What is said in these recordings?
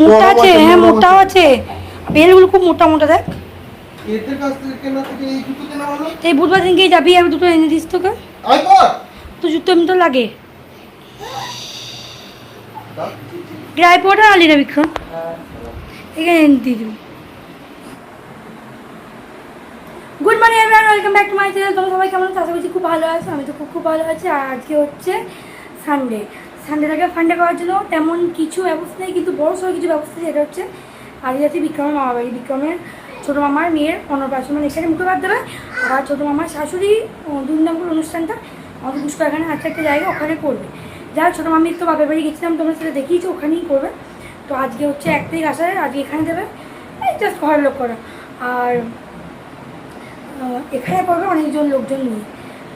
মোটা আছে হ্যাঁ মোটাও আছে। বেলগুলো খুব মোটা মোটা দেখ। এই বুধবার দিনকে যাবি আমি দুটো এনে দিস তোকে। তো জুতো এমনি তো লাগে। গ্রাই পোটা আলি না বিক্রম এখানে। এনে দিয়ে দিবি। Good morning everyone welcome back to my channel তোমরা সবাই কেমন আছো? আশা করছি খুব ভালো আছো আমি তো খুব খুব ভালো আছি। আর আজকে হচ্ছে সানডে সানডেটাকে ফান্ডে করার জন্য তেমন কিছু ব্যবস্থা নেই, কিন্তু বড় সড়ো কিছু ব্যবস্থা নেই। সেটা হচ্ছে আজ যাচ্ছি বিক্রমের মামা বাড়ি বিক্রমের ছোটো মামার মেয়ের অন্নপ্রাশন। মানে এখানে মুখে বাদ দেবে আর ছোটো মামার শাশুড়ি ধুমধাম করে অনুষ্ঠানটা আমাদের পুষ্কর এখানে আছে একটা জায়গা, ওখানে করবে। যার ছোটো মামির তো বাপের বাড়ি গেছিলাম, তোমরা সেটা দেখিয়েছো, ওখানেই করবে। তো আজকে হচ্ছে এক তারিখ আসার, আজকে এখানে দেবে। এই জাস্ট ঘরের লোক করা। আর এখানে করবে অনেকজন লোকজন নিয়ে।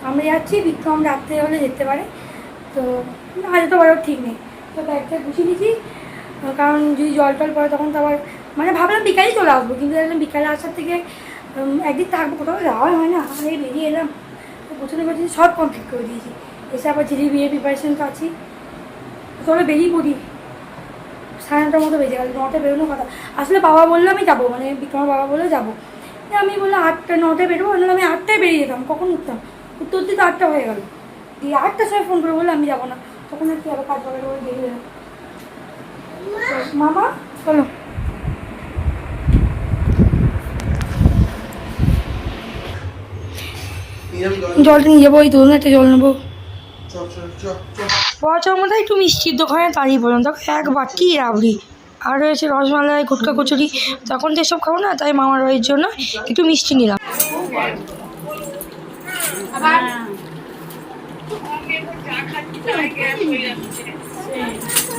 আমরা যাচ্ছি, বিক্রম রাত্রে হলে যেতে পারে। তো আজ তো বড় ঠিক নেই। তো ব্যাগটা গুছিয়ে নিয়েছি। কারণ যদি জল টল পড়ে তখন তো আবার মানে ভাবলাম বিকালেই চলে আসব, কিন্তু দেখলাম বিকালে আসার থেকে একদিন থাকব, কোথাও যাওয়াই হয় না। আমি বেরিয়ে এলাম, তো গোছানো গোছানো সব কমপ্লিট করে দিয়েছি। এসে আবার ঝিলি বিয়ের প্রিপারেশন তো আছি চলো বেরিয়ে পড়ি। সাড়ে নটার মতো বেজে গেল, নটা বেরোনোর কথা। আসলে বাবা বলল আমি যাব মানে বিক্রমের বাবা বলল যাব। আমি বললাম আটটা নটায় বেরোবো বললাম আমি আটটায় বেরিয়ে যেতাম, কখন উঠতাম? উঠতে উঠতে তো আটটা হয়ে গেল। দিয়ে আটটার সময় ফোন করে বলল আমি যাব না। তখন কি বাগার করে মামা, চলো? জলটা নিয়ে যাব ওই ধরুন একটা জল নেব। চ। বছর মধ্যে একটু মিষ্টির দোকানে দাঁড়িয়ে পড়লাম। তখন এক বাটি রাবড়ি। আর রয়েছে রসমালাই, গুটকা কচুরি। তখন তো এসব খাব না, তাই মামার বাড়ির জন্য একটু মিষ্টি নিলাম।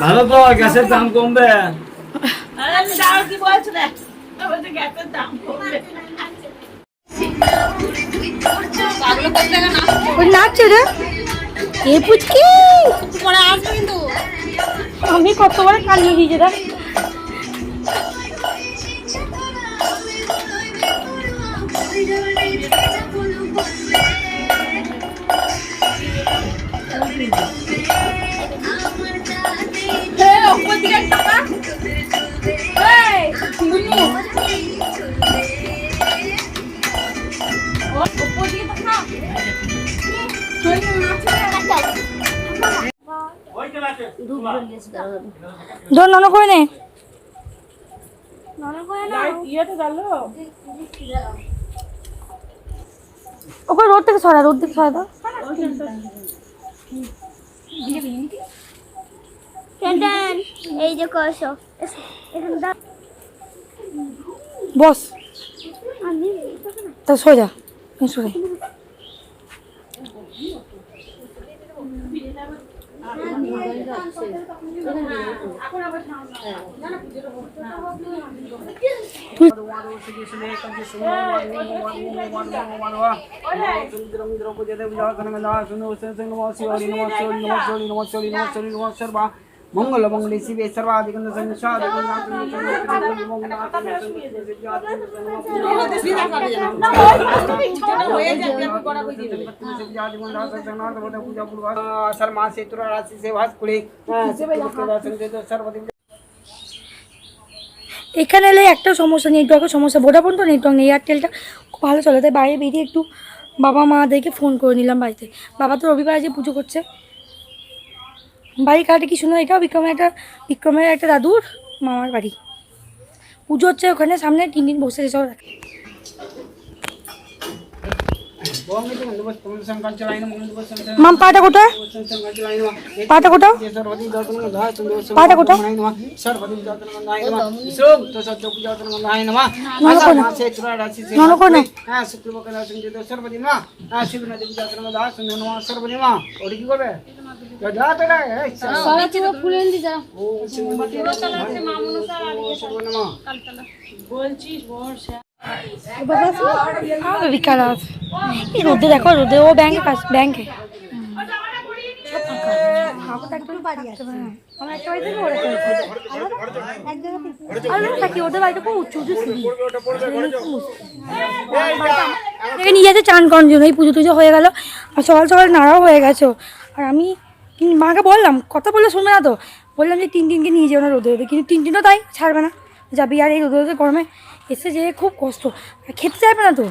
ভালো তো গ্যাসের দাম কমবে। ওই নাচছে রে। এ পুচকি। আমি কতবার কালিয়ে দিয়েছি দেখ ধর নন করে নে? ওকে রোড থেকে সরা রোড থেকে সরা দাও। এই যে বস। তা সোজা সোজা द्रौपदी देव जय कनमला सुनो सुनो नमः शिवाय नमः शिवाय नमः शिवाय नमः शिवाय नमः शिवाय नमः शिवाय মঙ্গল মঙ্গলে শিবে সর্বাধিকন্দ মাসে তুরা রাশি সে ভাস করে সর্বদিন এখানে এলে একটা সমস্যা নেটওয়ার্কের সমস্যা। ভোডাফোন তো নেটওয়ার্ক নেই এয়ারটেলটা খুব ভালো চলে, তাই বাইরে বেরিয়ে একটু বাবা মাদেরকে ফোন করে নিলাম বাড়িতে। বাবা তো রবিবার যে পুজো করছে। বাড়ি কাটে কি শুনো? এটাও বিক্রমের একটা বিক্রমের একটা দাদুর মামার বাড়ি। পুজো হচ্ছে ওখানে, সামনে তিন দিন বসে সব মাম, পাটা কোথায়? পাটা কোথাও? পাটা কোথাও? রোদে দেখো রোদে ও ব্যাংকে ব্যাংকে নিয়ে যাচ্ছে চান করার জন্য, এই পুজো টুজো হয়ে গেল। আর সকাল সকাল নাড়াও হয়ে গেছো। আর আমি মাকে বললাম কথা বললে শুনবে না তো বললাম যে তিন দিনকে নিয়ে যাও না রোদে রোদে কিন্তু তিন দিনও তাই ছাড়বে না যাবি আর এই রোদে রোদে গরমে এসে যে খুব কষ্ট আর খেতে চাইবে না তো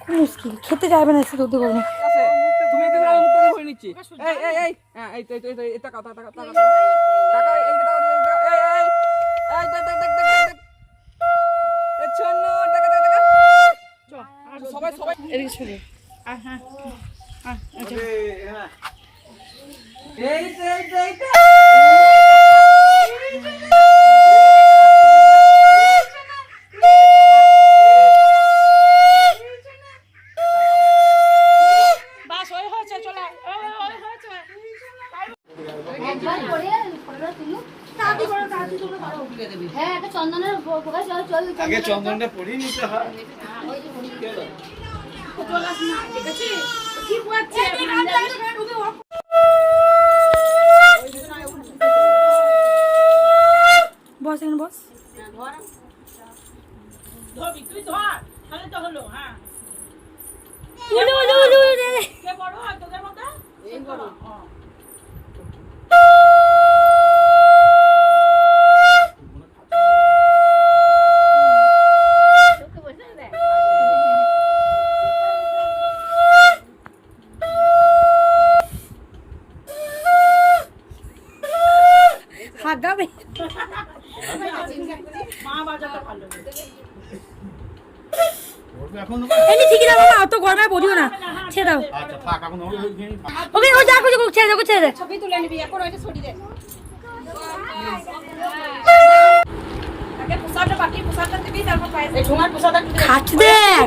খুব মুশকিল খেতে চাইবে না এসে রোদে গরমে আছে তুমি এদিকে দাঁড়াও, মুখটা দিয়ে ধরে নিচ্ছি এই এই এই হ্যাঁ এই এই তো এই তো এই টাকা টাকা টাকা টাকা টাকা এই যে টাকা এই যে টাকা, এই এই এই দেখ দেখ দেখ দেখ দেখ এ ছন্ন টাকা টাকা টাকা সবাই সবাই এদিকে শুনে এই এই হ্যাঁ। আগে চন্দনটা পরিয়ে নিতে হয়। বস ছেড়ে দাও। আচ্ছা থাক এখন ওই ওই ওকে ও যা খুঁজে ছেড়ে দাও ওকে ছেড়ে দে। খাচ্ছে দেখ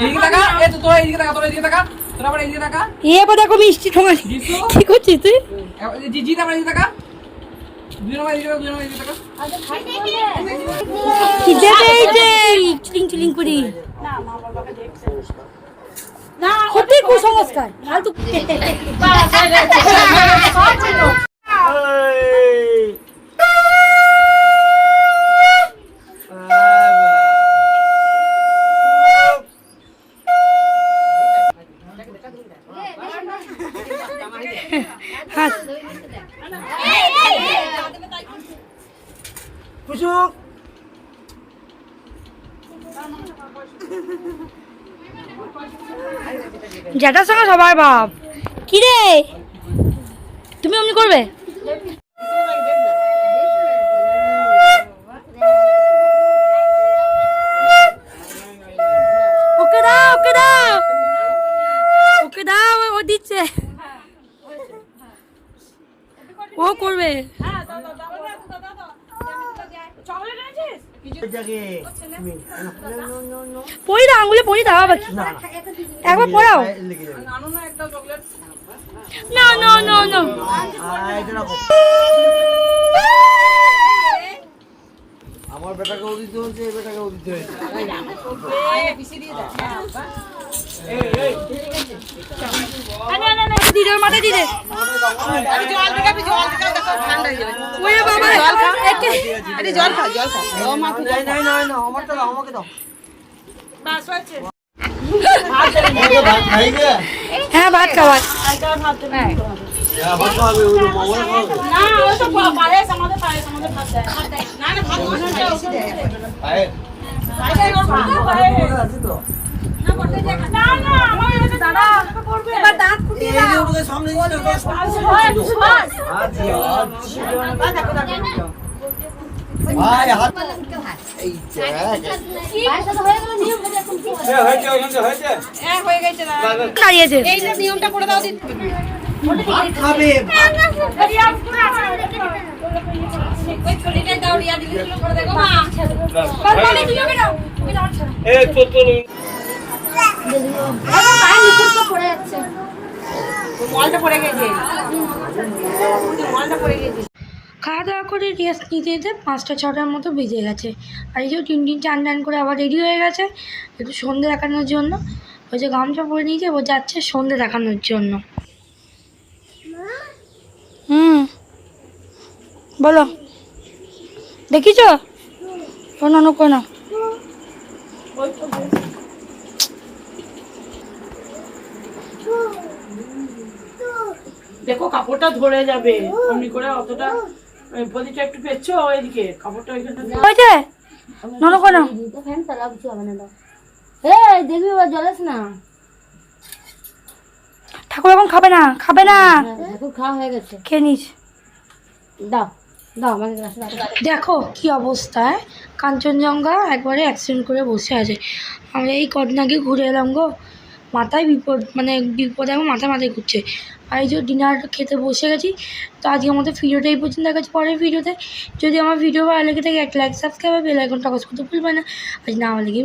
এদিকে টাকা এই তো তোরা এদিকে টাকা তোরা এদিকে টাকা তোরা আবার এদিকে টাকা এ বা দেখো মিষ্টি ঠোঙালি। কি করছিস তুই? জি জি আবার এদিকে টাকা এদিকে এদিকে কি দেবে এই যে? চিলিং চিলিং করি। সত্যি কুসংস্কার ফালতু। জ্যাঠার সঙ্গে সবার বাপ কি রে তুমি অমনি করবে? ওকে দাও ওকে দাও। ওকে দাও, ও দিচ্ছে। ও করবে। পড়ি দাও আঙুলে পড়ি দাও আবার কি? একবার পড়াও। না না না না না। আমার বেটাকে দিতে হয়েছে এই বেটাকে দিতে হচ্ছে দিদি মাথায় দিদি জল খা জল খা ও ভাত খাই গে হ্যাঁ ভাত খাওয়ার আবার খাবে আয় আয় হাত এই দেখ দাও, তুমি দাও, ছাড়ো। খাওয়া দাওয়া করে রেস্ট নিতে নিতে পাঁচটা, ছটার মতো বেজে গেছে। আর এই যে তিন দিন চান টান করে আবার রেডি হয়ে গেছে, একটু সন্ধে দেখানোর জন্য। ওই যে গামছা পরে নিয়েছে, ও যাচ্ছে সন্ধে দেখানোর জন্য। হুম। বলো। দেখিছ? কোনো কোনো দেখো কাপড়টা ধরে যাবে। অমনি করে অতটা একটু পেয়েছ ওইদিকে কাপড়টা ওইখানটা দিয়ে- হয়েছে নন কোনো? ফ্যান চালা কিছু হবে না এই দেখবি এবার জ্বলাস না? ঠাকুর এখন খাবে না খাবে না। খাওয়া হয়ে গেছে। খেয়ে নিস। দাও দেখো কি অবস্থায় কাঞ্চনজঙ্ঘা একবারে অ্যাক্সিডেন্ট করে বসে আছে। আমরা এই কদিন আগে ঘুরে এলাম গো মাথায় বিপদ মানে বিপদে আমার মাথায় মাথায় ঘুরছে। আর এই যে ডিনার খেতে বসে গেছি। তো আজকে আমাদের ভিডিওটা এই পর্যন্ত, দেখা যাচ্ছে পরের ভিডিওতে যদি আমার ভিডিও ভালো লেগে থাকে, এক লাইক সাবস্ক্রাইব বেল আইকনটা অবশ্যই করতে ভুলবে না। আজ না আমার লেগে